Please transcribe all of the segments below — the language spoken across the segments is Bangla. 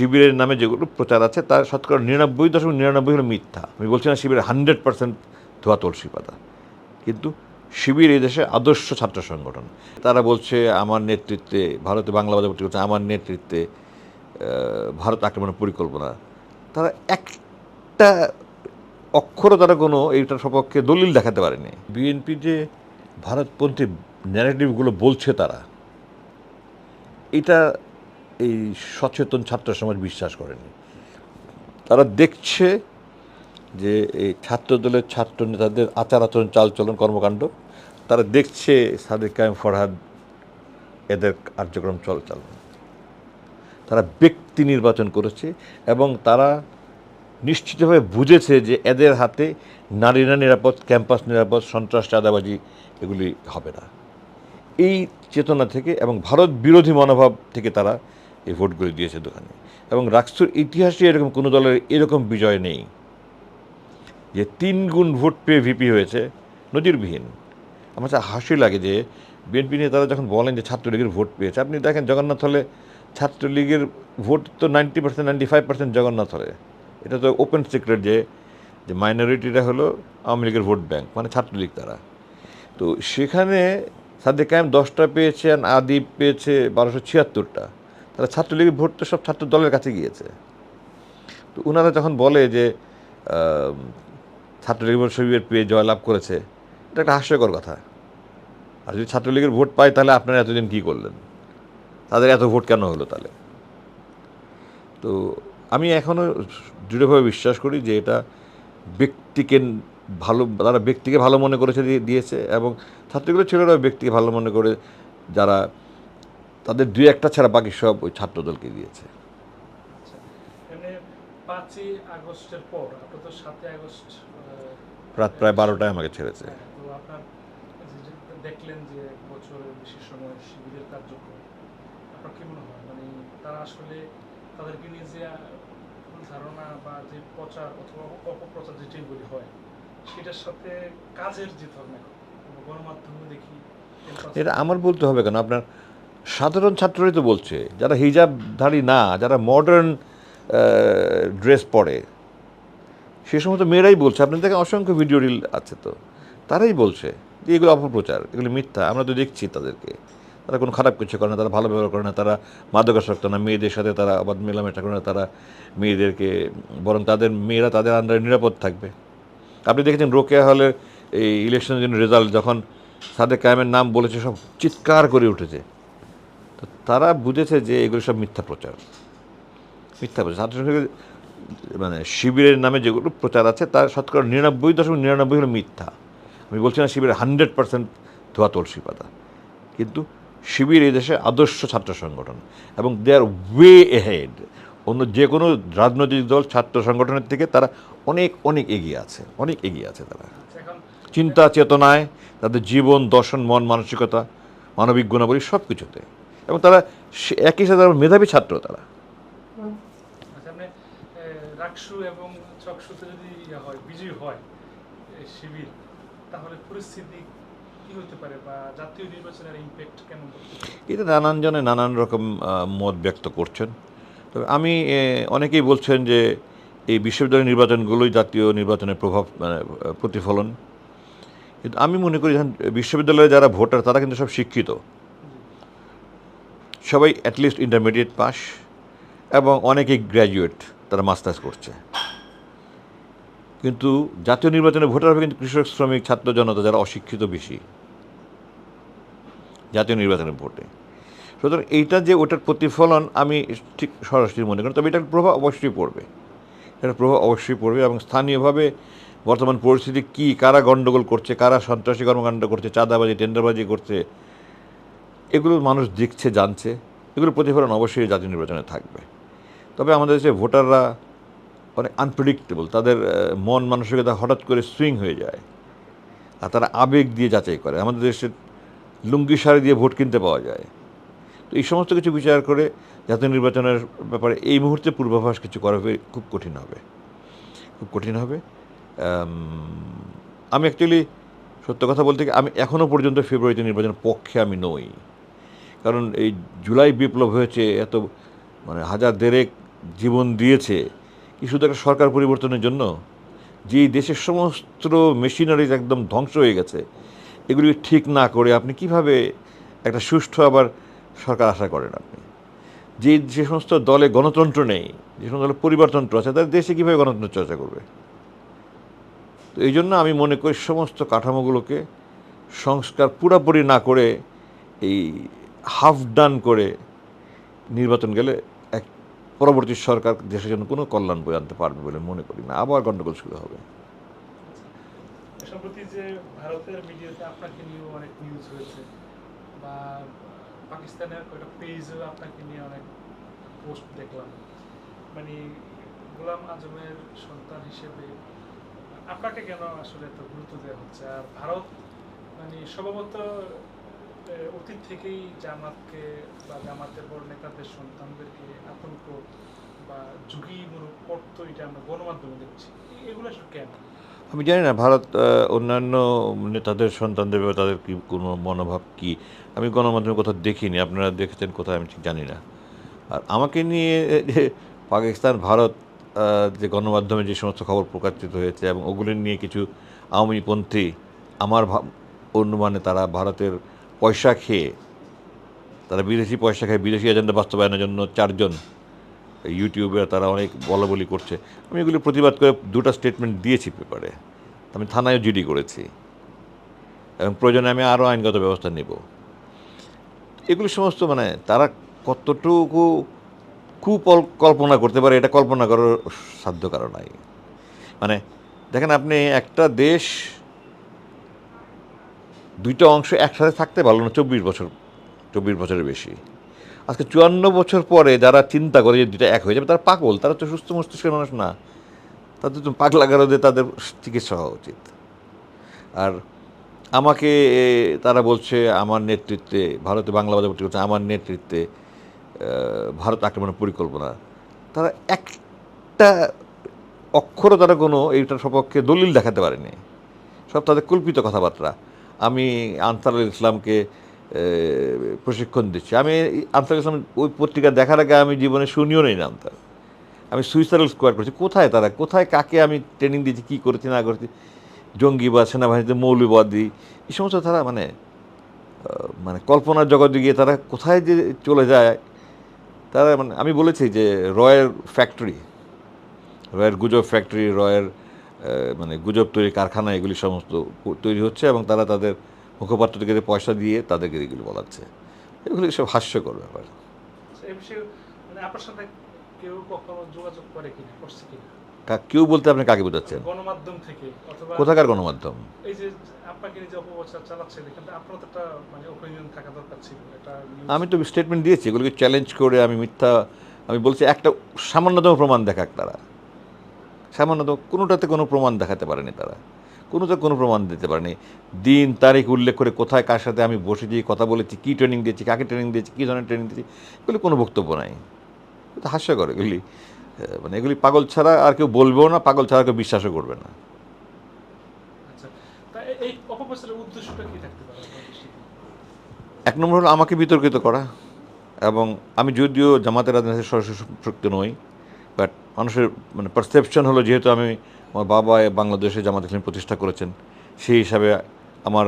শিবিরের নামে যেগুলো প্রচার আছে, তার শতকরা নিরানব্বই দশমিক নিরানব্বই হলো মিথ্যা। আমি বলছি না শিবিরের হান্ড্রেড পার্সেন্ট ধোয়া তুলসী পাতা। কিন্তু শিবির এই দেশে আদর্শ ছাত্র সংগঠন। তারা বলছে, আমার নেতৃত্বে, ভারতে বাংলা বাজার করছে, আমার নেতৃত্বে ভারত আক্রমণের পরিকল্পনা। তারা একটা অক্ষরও তারা কোনো এইটার সপক্ষে দলিল দেখাতে পারেনি। বিএনপি যে ভারতপন্থী ন্যারেটিভগুলো বলছে তারা, এটা এই সচেতন ছাত্র সমাজ বিশ্বাস করেনি। তারা দেখছে যে এই ছাত্রদলের ছাত্র নেতাদের আচার আচরণ, চালচলন, কর্মকাণ্ড, তারা দেখছে সাদেক কায়েম ফরহাদ এদের কার্যক্রম চলচালন তারা ব্যক্তি নির্বাচন করেছে এবং তারা নিশ্চিতভাবে বুঝেছে যে এদের হাতে নারীরা নিরাপদ, ক্যাম্পাস নিরাপদ, সন্ত্রাস, চাঁদাবাজি এগুলি হবে না। এই চেতনা থেকে এবং ভারত বিরোধী মনোভাব থেকে তারা এই ভোটগুলি দিয়েছে দোকানে। এবং রাকসুর ইতিহাসে এরকম কোনো দলের এরকম বিজয় নেই যে তিন গুণ ভোট পেয়ে ভিপি হয়েছে, নজিরবিহীন। আমার হাসি লাগে যে বিএনপি নেতারা যখন বলেন যে ছাত্রলীগের ভোট পেয়েছে, আপনি দেখেন জগন্নাথ হলে ছাত্রলীগের ভোট তো ninety percent, ninety five percent Jagannath হলে। এটা তো ওপেন সিক্রেট যে যে মাইনরিটিটা হলো আওয়ামী লীগের ভোট ব্যাংক মানে ছাত্রলীগ তারা। তো সেখানে সাদেক কায়েম দশটা পেয়েছেন আদিব পেয়েছে বারোশো ছিয়াত্তরটা। তাহলে ছাত্রলীগের ভোট তো সব ছাত্র দলের কাছে গিয়েছে। তো ওনারা যখন বলে যে আহ, ছাত্রলীগের ভোট পেয়ে জয়লাভ করেছে এটা একটা হাস্যকর কথা। আর যদি ছাত্রলীগের ভোট পায় তাহলে আপনারা এতদিন কী করলেন? তাদের এত ভোট কেন হলো তাহলে? তো আমি এখনও দৃঢ়ভাবে বিশ্বাস করি যে এটা ব্যক্তিকে ভালো তারা ব্যক্তিকে ভালো মনে করেছে দিয়ে দিয়েছে এবং ছাত্রগুলো ছেলেরাও ব্যক্তিকে ভালো মনে করে যারা তাদের দুই একটা ছাড়া বাকি সব ওই ছাত্রদলকে দিয়েছে। আচ্ছা, পাঁচই আগস্টের পর আপনার তো সাতই আগস্ট রাত প্রায় বারোটায় আমাকে ছেড়েছে। হ্যাঁ, তো আপনার দেখলেন যে বছরের বেশি সময় শিবিরের কার্যক্রম আপনার কি মনে হয়? মানে তারা আসলে তাদেরকে নিয়ে যে ধারণা বা যে প্রচার অথবা অপপ্রচার হয় সেটার সাথে কাজের যে ধরনের গণমাধ্যমে দেখি এটা আমার বলতে হবে কেন? আপনার সাধারণ ছাত্ররাই তো বলছে, যারা হিজাবধারী না, যারা মডার্ন ড্রেস পরে, সে সমস্ত মেয়েরাই বলছে আপনার দেখেন অসংখ্য ভিডিও রিল আছে তো, তারাই বলছে যে এগুলো অপপ্রচার, এগুলো মিথ্যা, আমরা তো দেখছি তাদেরকে, তারা কোনো খারাপ কিছু করে না, তারা ভালো ব্যবহার করে না, তারা মাদকাসক্ত না, মেয়েদের সাথে তারা আবার মেলামেশা করে না, তারা মেয়েদেরকে, বরং তাদের, মেয়েরা তাদের আন্ডারে নিরাপদ থাকবে। আপনি দেখেছেন রোকেয়া হলের এই ইলেকশনের জন্য রেজাল্ট যখন সাদেক কায়েমের নাম বলেছে, সব চিৎকার করে উঠেছে। তো তারা বুঝেছে যে এগুলো সব মিথ্যা প্রচার। মিথ্যা প্রচার। মানে শিবিরের নামে যেগুলো প্রচার আছে, তার শতকরা নিরানব্বই দশমিক নিরানব্বই হলো মিথ্যা। আমি বলছি না শিবিরের হান্ড্রেড পার্সেন্ট ধোয়া তুলসী পাতা কিন্তু শিবির এই দেশে আদর্শ ছাত্র সংগঠন এবং দে আর ওয়ে এহেড অন্য যে কোনো রাজনৈতিক দল, ছাত্র সংগঠনের থেকে তারা অনেক অনেক এগিয়ে আছে। অনেক এগিয়ে আছে তারা। চিন্তা, চেতনায়, তাদের জীবন, দর্শন, মন, মানসিকতা, মানবিক গুণাবলী সব কিছুতে এবং তারা একই সাথে মেধাবী ছাত্র তারা। আচ্ছা, আপনি রাকসু এবং চকসুতে যদি ইয়ে হয় বিজয়ী হয় শিবির তাহলে পরিস্থিতি? এটা নানান জনে নানান রকম মত ব্যক্ত করছেন। তবে আমি অনেকেই বলছেন যে এই বিশ্ববিদ্যালয় নির্বাচনগুলোই জাতীয় নির্বাচনের প্রভাব মানে প্রতিফলন। কিন্তু আমি মনে করি বিশ্ববিদ্যালয়ে যারা ভোটার তারা কিন্তু সব শিক্ষিত। সবাই অ্যাটলিস্ট ইন্টারমিডিয়েট পাস এবং অনেকেই গ্র্যাজুয়েট তারা মাস্টার্স করছে। কিন্তু জাতীয় নির্বাচনে ভোটার হবে কিন্তু কৃষক, শ্রমিক, ছাত্র জনতা, যারা অশিক্ষিত বেশি। জাতীয় নির্বাচনের ভোটে। সুতরাং এইটা যে ওটার প্রতিফলন আমি ঠিক সরাসরি মনে করি তবে এটার প্রভাব অবশ্যই পড়বে। এটার প্রভাব অবশ্যই পড়বে এবং স্থানীয়ভাবে বর্তমান পরিস্থিতি কি, কারা গণ্ডগোল করছে, কারা সন্ত্রাসী কর্মকাণ্ড করছে, চাঁদাবাজি, টেন্ডারবাজি করছে এগুলো মানুষ দেখছে, জানছে। এগুলো প্রতিফলন অবশ্যই জাতীয় নির্বাচনে থাকবে। তবে আমাদের দেশে ভোটাররা অনেক আনপ্রেডিক্টেবল তাদের মন মানসিকতা হঠাৎ করে সুইং হয়ে যায়। আর তারা আবেগ দিয়ে যাচাই করে। আমাদের দেশে লুঙ্গি শাড়ি দিয়ে ভোট কিনতে পাওয়া যায়। তো এই সমস্ত কিছু বিচার করে জাতীয় নির্বাচনের ব্যাপারে এই মুহূর্তে পূর্বাভাস কিছু করা খুব কঠিন হবে। খুব কঠিন হবে। আমি অ্যাকচুয়ালি সত্য কথা বলতে আমি এখনও পর্যন্ত ফেব্রুয়ারিতে নির্বাচনের পক্ষে আমি নই। কারণ এই জুলাই বিপ্লব হয়েছে, এত মানে হাজার দেড়েক জীবন দিয়েছে, কি শুধু একটা সরকার পরিবর্তনের জন্য? যে দেশের সমস্ত মেশিনারিজ একদম ধ্বংস হয়ে গেছে, এগুলি ঠিক না করে আপনি কীভাবে একটা সুষ্ঠু আবার সরকার আশা করেন আপনি? যে যে সমস্ত দলে গণতন্ত্র নেই, যে সমস্ত দলে পরিবারতন্ত্র আছে, তাদের দেশে কীভাবে গণতন্ত্র চর্চা করবে? তো এই জন্য আমি মনে করি সমস্ত কাঠামোগুলোকে সংস্কার পুরোপুরি না করে এই হাফ ডান করে নির্বাচন গেলে এক পরবর্তী সরকার দেশের জন্য কোনো কল্যাণ বয়ে আনতে পারবে বলে মনে করি না। আবার গণ্ডগোল শুরু হবে। সম্প্রতি যে ভারতের মিডিয়াতে আপনাকে নিয়েও অনেক নিউজ হয়েছে বা পাকিস্তানের একটা পেজেও আপনাকে নিয়ে অনেক পোস্ট দেখলাম। মানে গোলাম আজমের সন্তান হিসেবে আপনাকে কেন আসলে এত গুরুত্ব দেওয়া হচ্ছে? আর ভারত মানে স্বভাবত অতীত থেকেই জামাতকে বা জামাতের বড় নেতাদের সন্তানদেরকে আতঙ্ক বা ঝুঁকিমূলক করতো এটা আমরা গণমাধ্যমে দেখছি। এগুলো আসলে কেন? আমি জানি না, ভারত অন্যান্য নেতাদের সন্তানদের তাদের কি কোনো মনোভাব কি? আমি গণমাধ্যমে কোথাও দেখিনি, আপনারা দেখেছেন কোথায় আমি ঠিক জানি না। আর আমাকে নিয়ে যে পাকিস্তান, ভারত যে গণমাধ্যমে যে সমস্ত খবর প্রকাশিত হয়েছে এবং ওগুলো নিয়ে কিছু আওয়ামীপন্থী, আমার অনুমানে তারা ভারতের পয়সা খেয়ে, তারা বিদেশি পয়সা খেয়ে বিদেশি এজেন্ডা বাস্তবায়নের জন্য চারজন ইউটিউবে তারা অনেক বলা বলি করছে। আমি এগুলি প্রতিবাদ করে দুটো স্টেটমেন্ট দিয়েছি পেপারে। আমি থানায় জিডি করেছি। এবং প্রয়োজনে আমি আরও আইনগত ব্যবস্থা নেব। এগুলি সমস্ত মানে তারা কতটুকু কুপল কল্পনা করতে পারে, এটা কল্পনা করার সাধ্য কারণ নাই। মানে দেখেন আপনি একটা দেশ দুইটা অংশ একসাথে থাকতে পারল না চব্বিশ বছর, চব্বিশ বছরের বেশি। আজকে চুয়ান্ন বছর পরে যারা চিন্তা করে যে দুইটা এক হয়ে যাবে, তারা পাগল, তারা তো সুস্থ মস্তিষ্কের মানুষ না। তাদের তো পাগলা গারদে তাদের চিকিৎসা হওয়া উচিত। আর আমাকে তারা বলছে, আমার নেতৃত্বে, ভারতে বাংলা বাজার করছে আমার নেতৃত্বে ভারত আক্রমণের পরিকল্পনা। তারা একটা অক্ষরও তারা কোনো এইটার সপক্ষে দলিল দেখাতে পারেনি। সব তাদের কল্পিত কথাবার্তা। আমি আনসারুল ইসলামকে প্রশিক্ষণ দিচ্ছি। আমি আনসারুল ইসলাম ওই পত্রিকা দেখার আগে আমি জীবনে শুনিও নেই নামটা আমি সুইসাইডাল স্কোয়ার করেছি। কোথায় তারা? কোথায় কাকে আমি ট্রেনিং দিয়েছি, কী করেছি, না করেছি? জঙ্গি বা সেনাবাহিনীতে মৌলবাদী, এই সমস্ত তারা মানে মানে কল্পনার জগতে গিয়ে তারা কোথায় যে চলে যায়, তারা মানে আমি বলেছি যে রয়ের ফ্যাক্টরি রয়ের গুজব ফ্যাক্টরি রয়ের মানে গুজব তৈরি কারখানা এগুলি সমস্ত তৈরি হচ্ছে এবং তারা তাদের মুখপাত্রকে পয়সা দিয়ে তাদেরকে এগুলি বলাচ্ছে। এগুলি সব হাস্যকর ব্যাপার। বিষয়ে মানে আপনার সাথে কেউ কখনো যোগাযোগ করে কিনা করছে কিনা? কা- কেউ বলতে আপনি কাকে বোঝাচ্ছেন? গণমাধ্যম থেকে কোথাকার গণমাধ্যম? এই যে আপনাকে যে অপপ্রচার চালাচ্ছেন এখানে আপনার একটা মানে ওপিনিয়ন থাকা দরকার ছিল এটা আমি তো স্টেটমেন্ট দিয়েছি এগুলোকে চ্যালেঞ্জ করে আমি মিথ্যা আমি বলছি একটা সামান্যতম প্রমাণ দেখাক তারা। সামান্যতম কোনোটাতে কোনো প্রমাণ দেখাতে পারেনি তারা। কোনোতে কোনো প্রমাণ দিতে পারেনি। দিন তারিখ উল্লেখ করে কোথায় কার সাথে আমি বসেছি কথা বলেছি কী ট্রেনিং দিয়েছি কাকে ট্রেনিং দিয়েছি কী ধরনের ট্রেনিং দিয়েছি এগুলি কোনো বক্তব্য নাই। হাস্যকর এগুলি। মানে এগুলি পাগল ছাড়া আর কেউ বলবেও না পাগল ছাড়া কেউ বিশ্বাসও করবে না। আচ্ছা? এক নম্বর হলো আমাকে বিতর্কিত করা এবং আমি যদিও জামাতের রাজনীতির সরাসরি সম্পৃক্ত নই বাট মানুষের মানে পারসেপশন হলো যেহেতু আমি আমার বাবা বাংলাদেশে জামাত ইসলাম প্রতিষ্ঠা করেছেন, সেই হিসাবে আমার,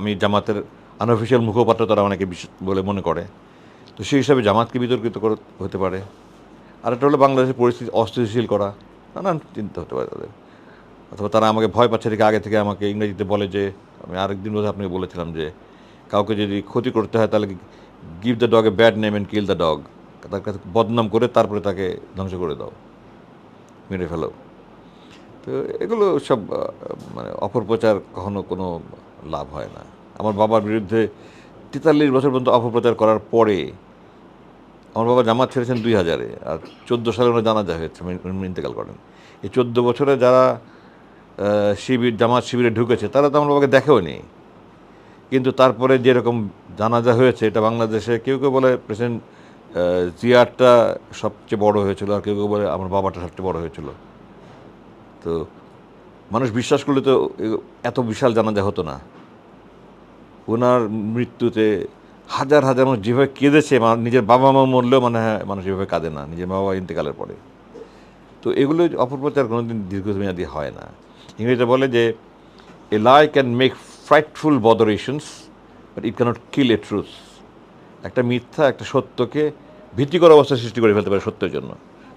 আমি জামাতের আনঅফিসিয়াল মুখপাত্র তারা অনেকে বলে মনে করে। তো সেই হিসাবে জামাতকে বিতর্কিত হতে পারে। আর একটা হলো বাংলাদেশের পরিস্থিতি অস্থিতিশীল করা, নানান চিন্তা হতে পারে তাদের। অথবা তারা আমাকে ভয় পাচ্ছে দেখে আগে থেকে আমাকে ইংরেজিতে বলে যে, আমি আরেকদিন বোধহয় আপনাকে বলেছিলাম যে, কাউকে যদি ক্ষতি করতে হয় তাহলে give the dog a bad name and kill the dog তার কাছে বদনাম করে তারপরে তাকে ধ্বংস করে দাও, মেরে ফেলো। তো এগুলো সব মানে অপপ্রচার কখনো কোনো লাভ হয় না। আমার বাবার বিরুদ্ধে তেতাল্লিশ বছর পর্যন্ত অপপ্রচার করার পরে আমার বাবা জামাত ছেড়েছেন দুই হাজারে, আর চোদ্দ সালে ওনার জানাজা হয়েছে ইন্তেকাল করেন। এই চোদ্দ বছরে যারা শিবির, জামাত শিবিরে ঢুকেছে, তারা তো আমার বাবাকে দেখেও নি কিন্তু তারপরে যেরকম জানাজা হয়েছে, এটা বাংলাদেশে কেউ কেউ বলে প্রেসিডেন্ট জিয়ারটা সবচেয়ে বড় হয়েছিল, আর কেউ কেউ বলে আমার বাবাটা সবচেয়ে বড় হয়েছিল। তো মানুষ বিশ্বাস করলে তো এত বিশাল জানাজা হতো না। ওনার মৃত্যুতে হাজার হাজার মানুষ যেভাবে কেঁদেছে নিজের বাবা মা মরলেও মানে মানুষ এভাবে কাঁদে না, নিজের বাবা ইন্তেকালের পরে। তো এগুলো অপপ্রচার কোনোদিন দীর্ঘমেয়াদী হয় না। ইংরেজিতে বলে যে a lie can make frightful botherations but it cannot kill a truth একটা মিথ্যা, একটা সত্যকে ভীতিকর অবস্থা সৃষ্টি করে ফেলতে পারে সত্যের জন্য।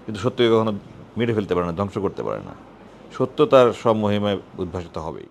কিন্তু সত্যকে কখনো মেরে ফেলতে পারে না, ধ্বংস করতে পারে না। সত্য তার সব মহিমায় উদ্ভাসিত হবেই।